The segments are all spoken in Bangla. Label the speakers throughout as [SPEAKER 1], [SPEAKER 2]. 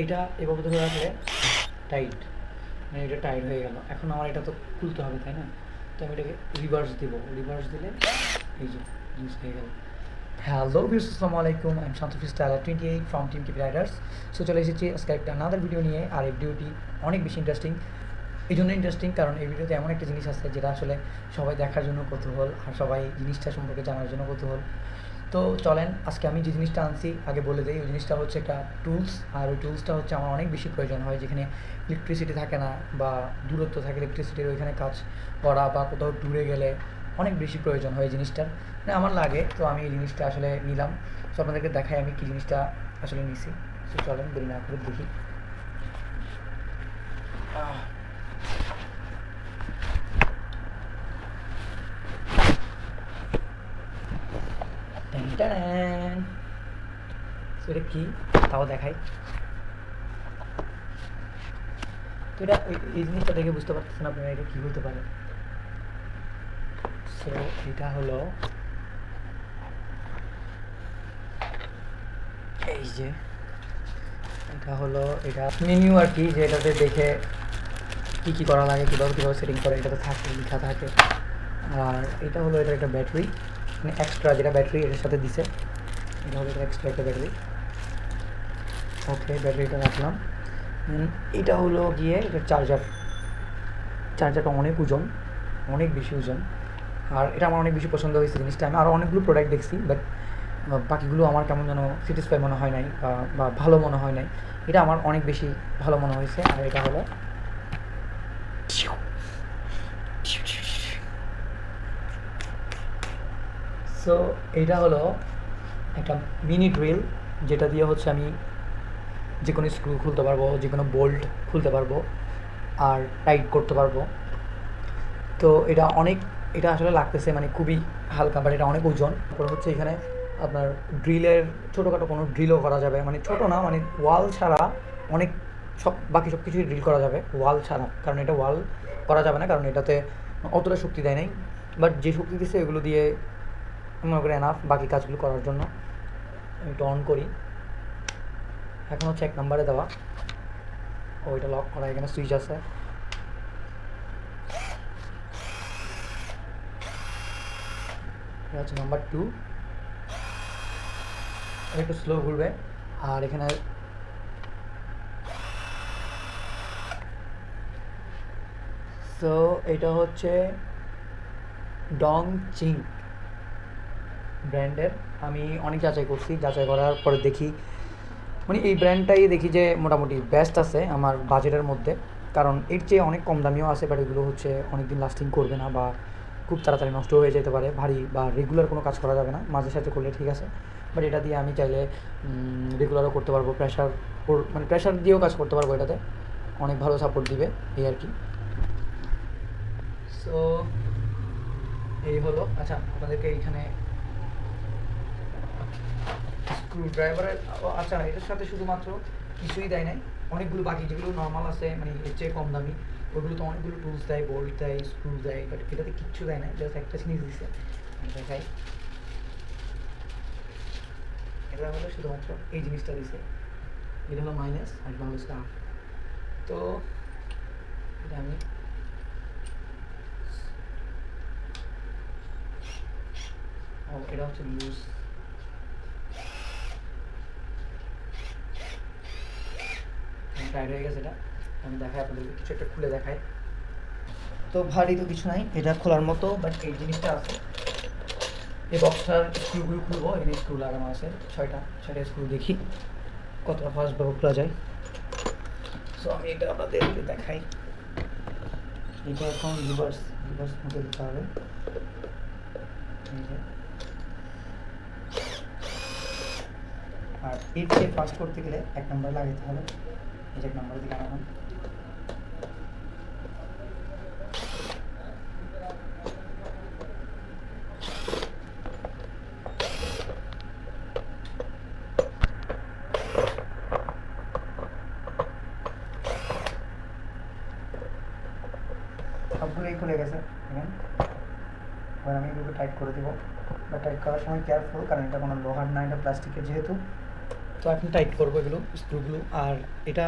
[SPEAKER 1] এইটা এভাবে ধরে রাখলে টাইট মানে এটা টাইট হয়ে গেল। এখন আমার এটা তো খুলতে হবে, তাই না? তো আমি এটাকে রিভার্স দিব। রিভার্স দিলে এই যে জিনিস হয়ে গেল। হ্যালো বিউস আসসালামু আলাইকুম I am Shanto style twenty eight from team keep riders so চলে এসেছি আজকে একটা আনাদার ভিডিও নিয়ে, আর এই ভিডিওটি অনেক বেশি ইন্টারেস্টিং এই জন্য ইন্টারেস্টিং কারণ এই ভিডিওতে এমন একটা জিনিস আছে, যেটা আসলে সবাই দেখার জন্য কৌতূহল, আর সবাই জিনিসটা সম্পর্কে জানার জন্য কৌতূহল। তো চলেন, আজকে আমি যে জিনিসটা আনছি, আগে বলে দিই, ওই জিনিসটা হচ্ছে একটা টুলস আর ওই টুলসটা হচ্ছে আমার অনেক বেশি প্রয়োজন হয়, যেখানে ইলেকট্রিসিটি থাকে না, বা দূরত্ব থাকে ইলেকট্রিসিটির ওইখানে কাজ করা, বা কোথাও দূরে গেলে অনেক বেশি প্রয়োজন হয় এই জিনিসটার। মানে আমার লাগে, তো আমি এই জিনিসটা আসলে নিলাম। তো আপনাদেরকে দেখাই আমি কী জিনিসটা আসলে নিছি। সো চলেন, দেরি না করে দেখি। এটা কি? তাও দেখাই। তো এটা এই- জিনিসটা দেখে বুঝতে পারতেছেন আপনারা এটা কি হতে পারে। এটা হলো এই যে, এটা হলো, এটা মেনু আর কি, যে এটাতে দেখে কী কী করা লাগে, কীভাবে কীভাবে সেটিং করে, এটাতে থাকে, লেখা থাকে। আর এটা হলো এটা একটা ব্যাটারি এক্সট্রা যেটা ব্যাটারি এটার সাথে দিছে, এটা হলো এটা এক্সট্রা একটা ব্যাটারি ওকে ব্যাটারিটা রাখলাম। এটা হলো গিয়ে এটা চার্জার চার্জারটা অনেক ওজন, অনেক বেশি ওজন। আর এটা আমার অনেক বেশি পছন্দ হয়েছে জিনিসটা। আমি আরও অনেকগুলো প্রোডাক্ট দেখছি বাট বাকিগুলো আমার কেমন যেন স্যাটিসফাই মনে হয় নাই বা ভালো মনে হয় নাই। এটা আমার অনেক বেশি ভালো মনে হয়েছে। আর এটা হলো সো এইটা হলো একটা মিনি ড্রিল যেটা দিয়ে হচ্ছে আমি যে কোনো স্ক্রু খুলতে পারব যে কোনো বোল্ট খুলতে পারব আর টাইট করতে পারব। তো এটা অনেক, এটা আসলে লাগতেছে মানে খুবই হালকা বাট এটা অনেক ওজন। তারপর হচ্ছে এখানে আপনার ড্রিলের ছোটোখাটো কোনো ড্রিলও করা যাবে। মানে ছোটো না মানে ওয়াল ছাড়া অনেক সব, বাকি সব কিছুই ড্রিল করা যাবে। ওয়াল ছাড়া, কারণ এটা ওয়াল করা যাবে না, কারণ এটাতে অতটা শক্তি দেয় নাই। বাট যে শক্তি দিচ্ছে এগুলো দিয়ে মনে করি এনাফ বাকি কাজগুলো করার জন্য আমি একটু অন করি। এখন হচ্ছে এক নম্বরে দেওয়া। ওইটা লক করা, এখানে সুইচ আছে। এটা হচ্ছে নাম্বার টু একটু স্লো ঘুরবে। আর এখানে সো এটা হচ্ছে ডং চিং ব্র্যান্ডের, আমি অনেক যাচাই করছি, যাচাই করার পরে দেখি মানে এই ব্র্যান্ডটাই দেখি যে মোটামুটি বেস্ট আছে আমার বাজেটের মধ্যে। কারণ এর চেয়ে অনেক কম দামিও আছে বাট এগুলো হচ্ছে অনেক দিন লাস্টিং করবে না বা খুব তাড়াতাড়ি নষ্ট হয়ে যেতে পারে, ভারী বা রেগুলার কোনো কাজ করা যাবে না, মাঝে সাথে করলে ঠিক আছে। বাট এটা দিয়ে আমি চাইলে রেগুলারও করতে পারব প্রেশার মানে প্রেশার দিয়েও কাজ করতে পারব এটাতে। অনেক ভালো সাপোর্ট দিবে, এই আর কি। সো এই হলো আচ্ছা আপনাদেরকে এইখানে স্ক্রু ড্রাইভারের আচ্ছা এটার সাথে শুধুমাত্র কিছুই দেয় নাই। অনেকগুলো বাকি যেগুলো নর্মাল আছে মানে এর চেয়ে কম দামি, ওগুলো তো অনেকগুলো টুলস দেয় বোল্ট দেয় স্ক্রু দেয় বাট এটাতে কিচ্ছু দেয় না জাস্ট একটা জিনিস দিছে। দেখাই। এটা হলো শুধুমাত্র এই জিনিসটা দিছে। এটা হলো মাইনাস আর এটা হলো স্টার তো, এটা আমি ও, এটা হচ্ছে লুজ টাইট হয়ে গেছে এটা। আমি দেখাই আপনাদেরকে, কিছু একটা খুলে দেখাই। তো ভারী তো কিছু নাই, এটা খোলার মতো বাট এই জিনিসটা আছে। এই বক্সটার স্ক্রুগুলো খুলবো এখানে স্ক্রু লাগানো আছে, ছয়টা ছয়টা স্ক্রু দেখি, কতটা ফাস্টভাবে খোলা যায়। সো আমি এটা আপনাদেরকে দেখাই। এটা এখন রিভার্স রিভার্স মতো দিতে হবে। আর এর ফাস্ট করতে গেলে এক নম্বর লাগাতে হবে। এক নম্বর দিকে আনালাম সবগুলোই খুলে গেছে এবার আমি এগুলো টাইট করে দেবো বা টাইট করার সময় কেয়ারফুল কারণ এটা কোনো লোহার না এটা প্লাস্টিকের যেহেতু তো এখন টাইট করব এগুলো স্ক্রুগুলো আর এটা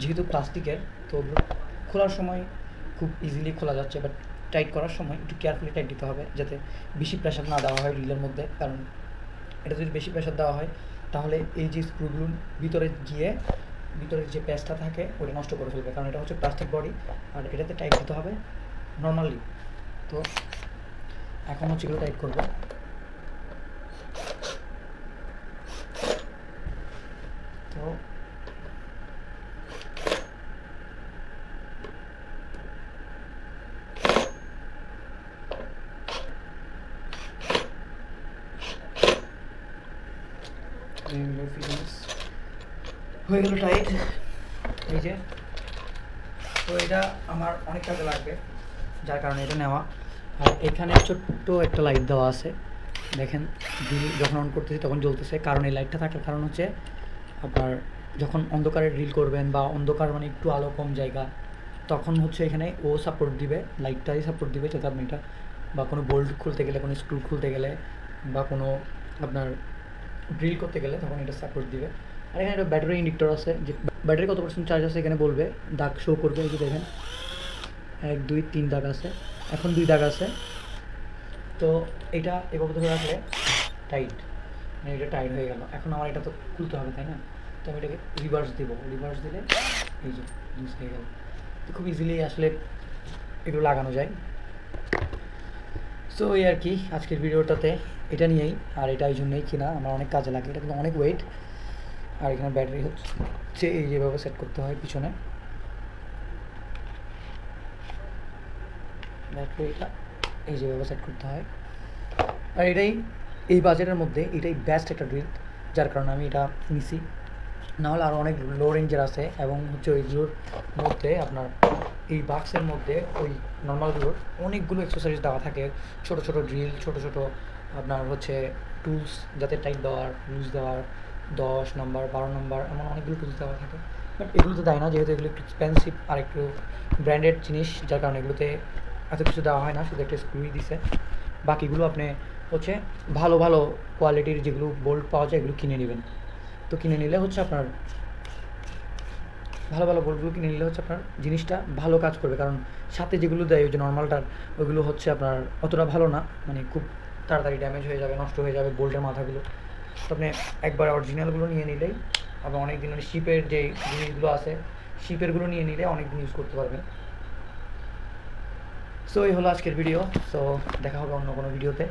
[SPEAKER 1] যেহেতু প্লাস্টিকের, তো ওগুলো খোলার সময় খুব ইজিলি খোলা যাচ্ছে। বাট টাইট করার সময় একটু কেয়ারফুলি টাইট দিতে হবে, যাতে বেশি প্রেশার না দেওয়া হয় রিলের মধ্যে। কারণ এটা যদি বেশি প্রেশার দেওয়া হয়, তাহলে এই যে স্ক্রুগুলো ভিতরে গিয়ে, ভিতরে যে প্যাচটা থাকে, ওটা নষ্ট করে ফেলবে। কারণ এটা হচ্ছে প্লাস্টিক বডি আর এটাতে টাইট দিতে হবে নর্মালি তো এখন হচ্ছে এগুলো টাইট করব তো হয়ে গেল টাইট এই যে, তো এটা আমার অনেক কাজে লাগবে, যার কারণে এটা নেওয়া। আর এখানে ছোট্ট একটা লাইট দেওয়া আছে। দেখেন যখন অন করতেছি তখন জ্বলতেছে। কারণ এই লাইটটা থাকার কারণ হচ্ছে আপনার যখন অন্ধকারে ড্রিল করবেন বা অন্ধকার মানে একটু আলো কম জায়গা, তখন হচ্ছে এখানে ও সাপোর্ট দিবে লাইটটাই সাপোর্ট দিবে, যাতে আপনি এটা বা কোনো বোল্ট খুলতে গেলে, কোনো স্ক্রু খুলতে গেলে বা কোনো আপনার ড্রিল করতে গেলে তখন এটা সাপোর্ট দিবে। আর এখানে একটা ব্যাটারি ইন্ডিক্টর আছে, যে ব্যাটারি কত পার্সেন্ট চার্জ আছে এখানে বলবে। দাগ শো করবে, এই যে দেখেন। এক, দুই, তিন দাগ আছে। এখন দুই দাগ আছে। তো এটা এভাবে ধরে রাখলে টাইট মানে এটা টাইট হয়ে গেল। এখন আমার এটা তো খুলতে হবে, তাই না? তো আমি এটাকে রিভার্স দেবো। রিভার্স দিলে এই যে লুজ হয়ে গেল। তো খুব ইজিলি আসলে এগুলো লাগানো যায়। সো এই আর কি, আজকের ভিডিওটাতে এটা নিয়েই, আর এটা এই জন্যই কিনা, আমার অনেক কাজে লাগে, এটা কিন্তু অনেক ওয়েট আর এখানে ব্যাটারি হচ্ছে এই যেভাবে সেট করতে হয় পিছনে। ব্যাটারিটা এই যেভাবে সেট করতে হয়। আর এটাই, এই বাজেটের মধ্যে এটাই বেস্ট একটা ড্রিল যার কারণে আমি এটা নিছি। নাহলে আরও অনেক লো রেঞ্জের আছে এবং হচ্ছে ওইগুলোর মধ্যে আপনার এই বাক্সের মধ্যে ওই নর্মালগুলোর অনেকগুলো এক্সারসাইজ দেওয়া থাকে। ছোট ছোট ড্রিল ছোট ছোট আপনার হচ্ছে টুলস যাতে টাইট দেওয়ার লুজ দেওয়ার, দশ নম্বর বারো নম্বর এমন অনেকগুলো টুলস দেওয়া থাকে। বাট এগুলোতে দেয় না, যেহেতু এগুলো একটু এক্সপেন্সিভ আর একটু ব্র্যান্ডেড জিনিস, যার কারণে এগুলোতে এত কিছু দেওয়া হয় না, শুধু একটা স্ক্রুই দিছে। বাকিগুলো আপনি হচ্ছে ভালো ভালো কোয়ালিটির যেগুলো বোল্ট পাওয়া যায়, এগুলো কিনে নেবেন। তো কিনে নিলে হচ্ছে আপনার, ভালো ভালো বোল্টগুলো কিনে নিলে হচ্ছে আপনার জিনিসটা ভালো কাজ করবে। কারণ সাথে যেগুলো দেয়, ওই যে নর্মালটার, ওইগুলো হচ্ছে আপনার অতটা ভালো না। মানে খুব তাড়াতাড়ি ড্যামেজ হয়ে যাবে, নষ্ট হয়ে যাবে বোল্টের মাথাগুলো। তো আপনি একবার অরিজিনালগুলো নিয়ে নিলেই আবার অনেক দিন মানে শিপের যে জিনিসগুলো আছে শিপেরগুলো নিয়ে নিলে অনেক দিন ইউজ করতে পারবেন। সো এই হলো আজকের ভিডিও সো দেখা হবে অন্য কোনো ভিডিওতে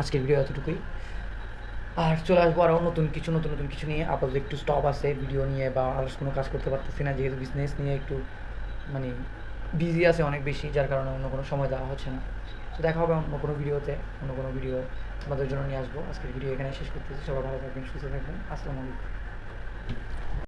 [SPEAKER 1] আজকের ভিডিও এতটুকুই। আর চলে আসব আরও নতুন কিছু, নতুন নতুন কিছু নিয়ে। আপাতত একটু স্টপ আছে ভিডিও নিয়ে বা আর কোনো কাজ করতে পারতেছি না, যেহেতু বিজনেস নিয়ে একটু মানে বিজি আছে অনেক বেশি, যার কারণে অন্য কোনো সময় দেওয়া হচ্ছে না। তো দেখা হবে অন্য কোনো ভিডিওতে অন্য কোনো ভিডিও আমাদের জন্য নিয়ে আসব। আজকের ভিডিও এখানে শেষ করতেছি। সবাই ভালো থাকবেন, সুস্থ থাকবেন। আসসালামু আলাইকুম।